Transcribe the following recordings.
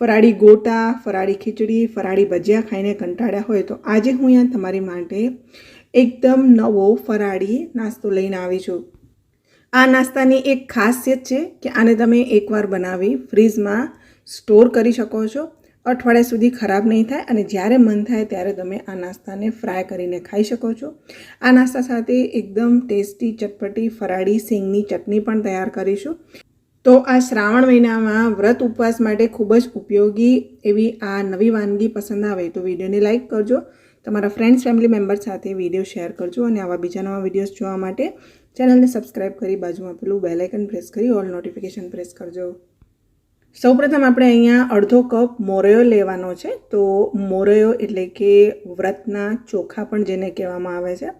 ફરાળી ગોટા, ફરાળી ખીચડી, ફરાળી ભજીયા ખાઈને કંટાળ્યા હોય તો આજે હું અહીંયા તમારી માટે એકદમ નવો ફરાળી નાસ્તો લઈને આવી છું. આ નાસ્તાની એક ખાસિયત છે કે આને તમે એકવાર બનાવી ફ્રીજમાં સ્ટોર કરી શકો છો. અઠવાડિયા સુધી ખરાબ નહીં થાય અને જ્યારે મન થાય ત્યારે તમે આ નાસ્તાને ફ્રાય કરીને ખાઈ શકો છો. આ નાસ્તા સાથે એકદમ ટેસ્ટી ચટપટી ફરાળી સિંગની ચટણી પણ તૈયાર કરીશું. તો આ શ્રાવણ મહિનામાં વ્રત ઉપવાસ માટે ખૂબ જ ઉપયોગી એવી આ નવી વાનગી પસંદ આવે તો વિડીયોને લાઇક કરજો, તમારા ફ્રેન્ડ્સ ફેમિલી મેમ્બર સાથે વીડિયો શેર કરજો અને આવા બીજા નવા વિડીયોઝ જોવા માટે ચેનલને સબસ્ક્રાઈબ કરી બાજુમાં પેલું બેલાઇકન પ્રેસ કરી ઓલ નોટિફિકેશન પ્રેસ કરજો. સૌપ્રથમ આપણે અહીંયા અડધો કપ મોરયો લેવાનો છે. તો મોરયો એટલે કે વ્રતના ચોખા પણ જેને કહેવામાં આવે છે.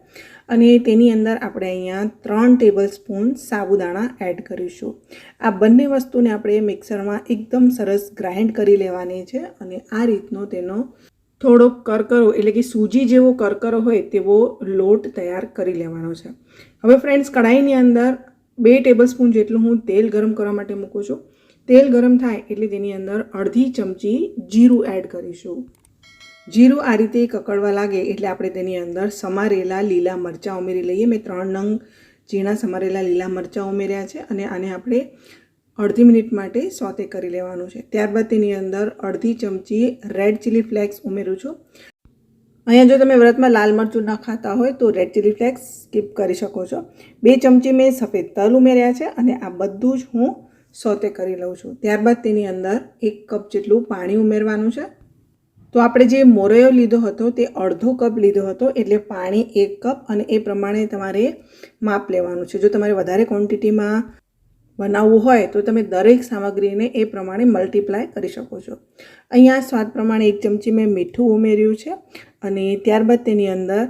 અને તેની અંદર આપણે અહીંયા ત્રણ ટેબલ સ્પૂન સાબુદાણા એડ કરીશું. આ બંને વસ્તુને આપણે મિક્સરમાં એકદમ સરસ ગ્રાઇન્ડ કરી લેવાની છે અને આ રીતનો તેનો થોડો કરકરો એટલે કે સૂજી જેવો કરકરો હોય તેવો લોટ તૈયાર કરી લેવાનો છે. હવે ફ્રેન્ડ્સ કઢાઈની અંદર બે ટેબલ સ્પૂન જેટલું હું તેલ ગરમ કરવા માટે મૂકું છું. તેલ ગરમ થાય એટલે તેની અંદર અડધી ચમચી જીરું એડ કરીશું. જીરું આ રીતે કકડવા લાગે એટલે આપણે તેની અંદર સમારેલા લીલા મરચાં ઉમેરી લઈએ. મેં ત્રણ નંગ ઝીણા સમારેલા લીલા મરચાં ઉમેર્યા છે અને આને આપણે અડધી મિનિટ માટે સોતે કરી લેવાનું છે. ત્યારબાદ તેની અંદર અડધી ચમચી રેડ ચીલી ફ્લેક્સ ઉમેરું છું. અહીંયા જો તમે વ્રતમાં લાલ મરચું ન ખાતા હોય તો રેડ ચીલી ફ્લેક્સ સ્કીપ કરી શકો છો. બે ચમચી મેં સફેદ તલ ઉમેર્યા છે અને આ બધું જ હું સોતે કરી લઉં છું. ત્યારબાદ તેની અંદર એક કપ જેટલું પાણી ઉમેરવાનું છે. તો આપણે જે મોરયો લીધો હતો તે અડધો કપ લીધો હતો, એટલે પાણી એક કપ અને એ પ્રમાણે તમારે માપ લેવાનું છે. જો તમારે વધારે ક્વોન્ટિટીમાં બનાવવું હોય તો તમે દરેક સામગ્રીને એ પ્રમાણે મલ્ટીપ્લાય કરી શકો છો. અહીંયા સ્વાદ પ્રમાણે એક ચમચી મેં મીઠું ઉમેર્યું છે અને ત્યારબાદ તેની અંદર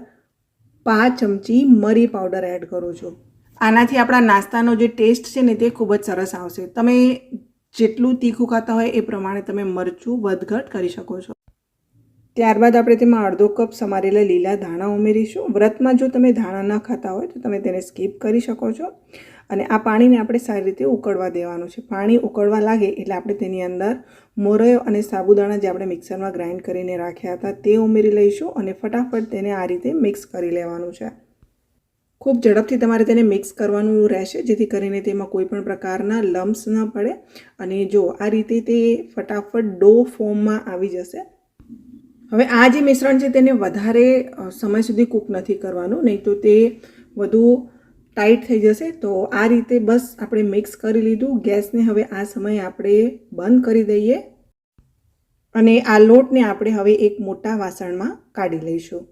પાંચ ચમચી મરી પાવડર એડ કરું છું. આનાથી આપણા નાસ્તાનો જે ટેસ્ટ છે ને તે ખૂબ જ સરસ આવશે. તમે જેટલું તીખું ખાતા હોય એ પ્રમાણે તમે મરચું વધઘટ કરી શકો છો. ત્યારબાદ આપણે તેમાં અડધો કપ સમારેલા લીલા ધાણા ઉમેરીશું. વ્રતમાં જો તમે ધાણા ન ખાતા હોય તો તમે તેને સ્કીપ કરી શકો છો અને આ પાણીને આપણે સારી રીતે ઉકળવા દેવાનું છે. પાણી ઉકળવા લાગે એટલે આપણે તેની અંદર મોરયો અને સાબુદાણા જે આપણે મિક્સરમાં ગ્રાઇન્ડ કરીને રાખ્યા હતા તે ઉમેરી લઈશું અને ફટાફટ તેને આ રીતે મિક્સ કરી લેવાનું છે. ખૂબ ઝડપથી તમારે તેને મિક્સ કરવાનું રહેશે, જેથી કરીને તેમાં કોઈ પણ પ્રકારના લમ્સ ન પડે. અને જો આ રીતે તે ફટાફટ ડો ફોર્મમાં આવી જશે. હવે આ જે મિશ્રણ છે તેને વધારે સમય સુધી કૂક નથી કરવાનું, નહીં તો તે વધુ ટાઈટ થઈ જશે. તો આ રીતે બસ આપણે મિક્સ કરી લીધું. ગેસને હવે આ સમયે આપણે બંધ કરી દઈએ. અને આ લોટને આપણે હવે એક મોટા વાસણમાં કાઢી લઈશું.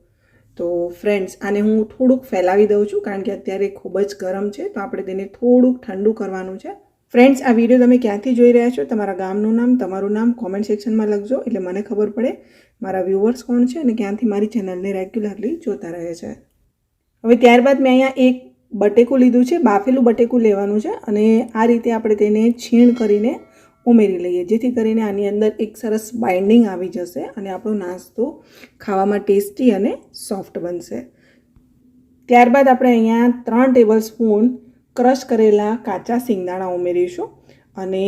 તો ફ્રેન્ડ્સ આને હું થોડુંક ફેલાવી દઉં છું કારણ કે અત્યારે ખૂબ જ ગરમ છે, તો આપણે તેને થોડુંક ઠંડુ કરવાનું છે. ફ્રેન્ડ્સ આ વીડિયો તમે ક્યાંથી જોઈ રહ્યા છો? તમારા ગામનું નામ, તમારું નામ કોમેન્ટ સેક્શનમાં લખજો, એટલે મને ખબર પડે મારા વ્યૂવર્સ કોણ છે અને ક્યાંથી મારી ચેનલને રેગ્યુલરલી જોતા રહે છે. હવે ત્યારબાદ મેં અહીંયા એક બટેકું લીધું છે, બાફેલું બટેકું લેવાનું છે અને આ રીતે આપણે તેને છીણ કરીને ઉમેરી લઈએ, જેથી કરીને આની અંદર એક સરસ બાઇન્ડિંગ આવી જશે અને આપણો નાસ્તો ખાવામાં ટેસ્ટી અને સોફ્ટ બનશે. ત્યારબાદ આપણે અહીંયા ત્રણ ટેબલ સ્પૂન ક્રશ કરેલા કાચા સિંગદાણા ઉમેરીશું અને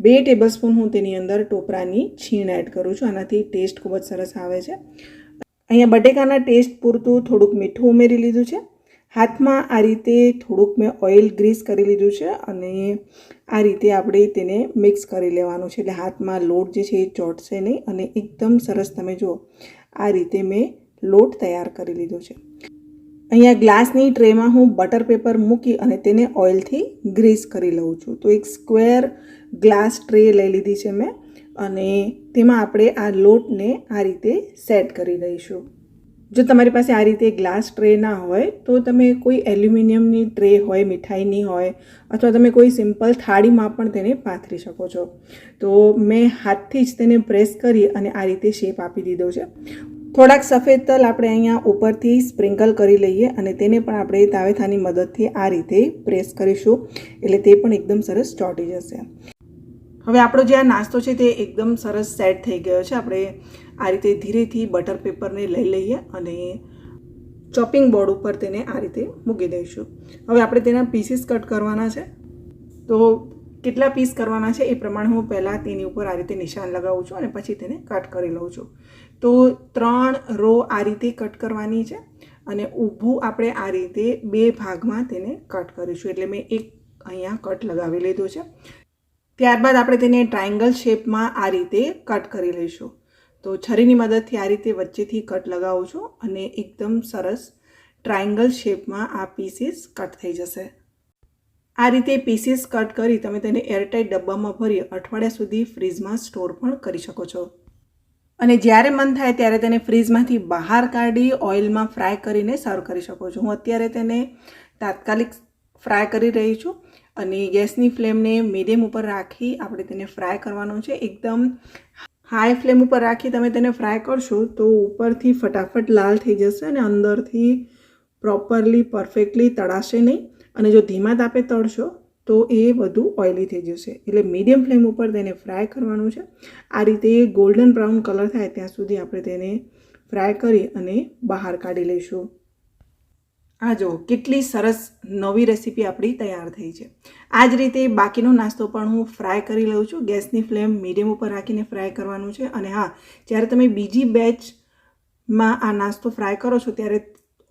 બે ટેબલ સ્પૂન હું તેની અંદર ટોપરાની છીણ એડ કરું છું, આનાથી ટેસ્ટ ખૂબ જ સરસ આવે છે. અહીંયા બટેકાના ટેસ્ટ પૂરતું થોડુંક મીઠું ઉમેરી લીધું છે. હાથમાં આ રીતે થોડુંક મેં ઓઇલ ગ્રીસ કરી લીધું છે અને આ રીતે આપણે તેને મિક્સ કરી લેવાનું છે. એટલે હાથમાં લોટ જે છે એ ચોંટશે નહીં અને એકદમ સરસ તમે જુઓ, આ રીતે મેં લોટ તૈયાર કરી લીધો છે. અહીંયા ગ્લાસની ટ્રેમાં હું બટર પેપર મૂકી અને તેને ઓઇલથી ગ્રીસ કરી લઉં છું. તો એક સ્ક્વેર ગ્લાસ ટ્રે લઈ લીધી છે મેં અને તેમાં આપણે આ લોટને આ રીતે સેટ કરી દઈશું જો તમારી પાસે આ રીતે ગ્લાસ ટ્રે ના હોય, તો તમે કોઈ એલ્યુમિનિયમની ટ્રે હોય, મીઠાઈની હોય, અથવા તમે કોઈ સિમ્પલ થાળીમાં પણ તેને પાથરી શકો છો. તો મેં હાથથી જ તેને પ્રેસ કરી અને આ રીતે શેપ આપી દીધો છે. થોડાક સફેદ તલ આપણે અહીંયા ઉપરથી સ્પ્રિંકલ કરી લઈએ અને તેને પણ આપણે તાવેથાની મદદથી આ રીતે પ્રેસ કરીશું. એટલે તે પણ એકદમ સરસ ચોંટી જશે. હવે આપણો જે આ નાસ્તો છે તે એકદમ સરસ સેટ થઈ ગયો છે. આપણે આ રીતે ધીરેથી બટર પેપરને લઈ લઈએ અને ચોપિંગ બોર્ડ ઉપર તેને આ રીતે મૂકી દઈશું. હવે આપણે તેના પીસીસ કટ કરવાના છે. તો કેટલા પીસ કરવાના છે એ પ્રમાણે હું પહેલાં તેની ઉપર આ રીતે નિશાન લગાવું છું અને પછી તેને કટ કરી લઉં છું. તો ત્રણ રો આ રીતે કટ કરવાની છે અને ઊભું આપણે આ રીતે બે ભાગમાં તેને કટ કરીશું. એટલે મેં એક અહીંયા કટ લગાવી લીધો છે. ત્યારબાદ આપણે તેને ટ્રાયંગલ શેપમાં આ રીતે કટ કરી લઈશું. તો છરીની મદદથી આ રીતે વચ્ચેથી કટ લગાવું છું અને એકદમ સરસ ટ્રાયંગલ શેપમાં આ પીસીસ કટ થઈ જશે. આ રીતે પીસીસ કટ કરી તમે તેને એરટાઇટ ડબ્બામાં ભરી અઠવાડિયા સુધી ફ્રીજમાં સ્ટોર પણ કરી શકો છો. અને જ્યારે મન થાય ત્યારે તેને ફ્રીજમાંથી બહાર કાઢી ઓઇલમાં ફ્રાય કરીને સર્વ કરી શકો છો. હું અત્યારે તેને તાત્કાલિક ફ્રાય કરી રહી છું અને ગેસની ફ્લેમને મીડિયમ ઉપર રાખી આપણે તેને ફ્રાય કરવાનો છે. એકદમ હાઈ ફ્લેમ ઉપર રાખી તમે તેને ફ્રાય કરશો તો ઉપરથી ફટાફટ લાલ થઈ જશે અને અંદરથી પ્રોપરલી, પરફેક્ટલી તળાશે નહીં. અને જો ધીમા તાપે તળશો તો એ વધુ ઓઇલી થઈ જશે. એટલે મીડિયમ ફ્લેમ ઉપર તેને ફ્રાય કરવાનું છે. આ રીતે ગોલ્ડન બ્રાઉન કલર થાય ત્યાં સુધી આપણે તેને ફ્રાય કરી અને બહાર કાઢી લઈશું. આ જો કેટલી સરસ નવી રેસીપી આપણી તૈયાર થઈ છે. આ જ રીતે બાકીનો નાસ્તો પણ હું ફ્રાય કરી લઉં છું. ગેસની ફ્લેમ મીડિયમ ઉપર રાખીને ફ્રાય કરવાનું છે. અને હા, જ્યારે તમે બીજી બેચમાં આ નાસ્તો ફ્રાય કરો છો, ત્યારે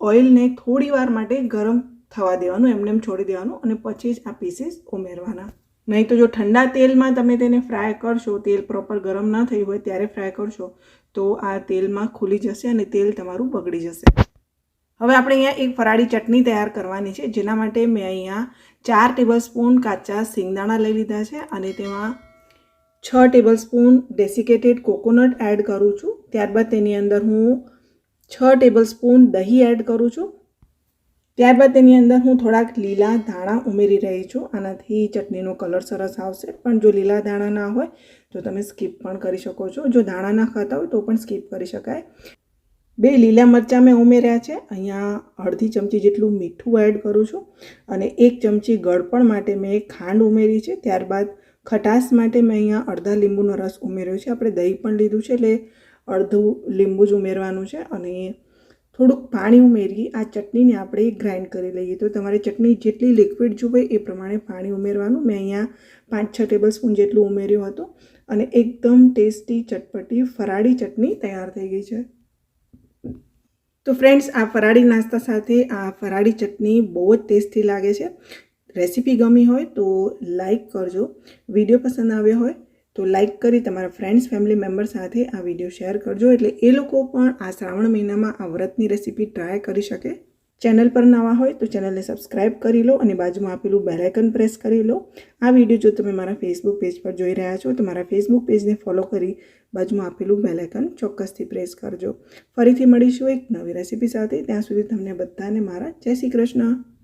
ઓઇલને થોડી વાર માટે ગરમ થવા દેવાનું, એમને એમ છોડી દેવાનું અને પછી જ આ પીસીસ ઉમેરવાના. નહીં તો જો ઠંડા તેલમાં તમે તેને ફ્રાય કરશો, તેલ પ્રોપર ગરમ ન થયું હોય ત્યારે ફ્રાય કરશો, તો આ તેલમાં ખુલી જશે અને તેલ તમારું બગડી જશે. હવે આપણે અહીંયા એક ફરાળી ચટણી તૈયાર કરવાની છે, જેના માટે મેં અહીંયા ચાર ટેબલ સ્પૂન કાચા સિંગદાણા લઈ લીધા છે અને તેમાં છ tablespoon desiccated coconut add કરું છું. ત્યારબાદ તેની અંદર હું છ ટેબલ સ્પૂન દહીં એડ કરું છું. ત્યારબાદ તેની અંદર હું થોડાક લીલા ધાણા ઉમેરી રહી છું. આનાથી ચટણીનો કલર સરસ આવશે. પણ જો લીલા ધાણા ના હોય, તો તમે સ્કીપ પણ કરી શકો છો. જો ધાણા ના ખાતા હોય, તો પણ સ્કીપ કરી શકાય. બે લીલા મરચાં મેં ઉમેર્યા છે. અહીંયા અડધી ચમચી જેટલું મીઠું એડ કરું છું અને એક ચમચી ગળપણ માટે મેં ખાંડ ઉમેરી છે. ત્યારબાદ ખટાશ માટે મેં અહીંયા અડધા લીંબુનો રસ ઉમેર્યો છે. આપણે દહીં પણ લીધું છે એટલે અડધું લીંબુ જ ઉમેરવાનું છે અને થોડુંક પાણી ઉમેરી આ ચટણીને આપણે ગ્રાઇન્ડ કરી લઈએ. તો તમારે ચટણી જેટલી લિક્વિડ જુએ એ પ્રમાણે પાણી ઉમેરવાનું. મેં અહીંયા પાંચ છ ટેબલ સ્પૂન જેટલું ઉમેર્યું હતું અને એકદમ ટેસ્ટી ચટપટી ફરાળી ચટણી તૈયાર થઈ ગઈ છે. તો ફ્રેન્ડ્સ આ ફરાળી નાસ્તા સાથે આ ફરાળી ચટણી બહુ જ ટેસ્ટી લાગે છે. રેસીપી ગમી હોય તો લાઈક કરજો. વીડિયો પસંદ આવ્યો હોય તો લાઈક કરી તમારા ફ્રેન્ડ્સ ફેમિલી મેમ્બર સાથે આ વીડિયો શેર કરજો. એટલે એ લોકો પણ આ શ્રાવણ મહિનામાં આ વ્રતની રેસીપી ટ્રાય કરી શકે. ચેનલ પર નવા હોય તો ચેનલને સબસ્ક્રાઇબ કરી લો અને બાજુમાં આપેલું બેલાઇકન પ્રેસ કરી લો. આ વીડિયો જો તમે મારા ફેસબુક પેજ પર જોઈ રહ્યા છો તો મારા ફેસબુક પેજને ફોલો કરી બાજુમાં આપેલું બેલાઇકન ચોક્કસથી પ્રેસ કરજો. ફરીથી મળીશું એક નવી રેસીપી સાથે. ત્યાં સુધી તમને બધાને મારા જય શ્રી કૃષ્ણ.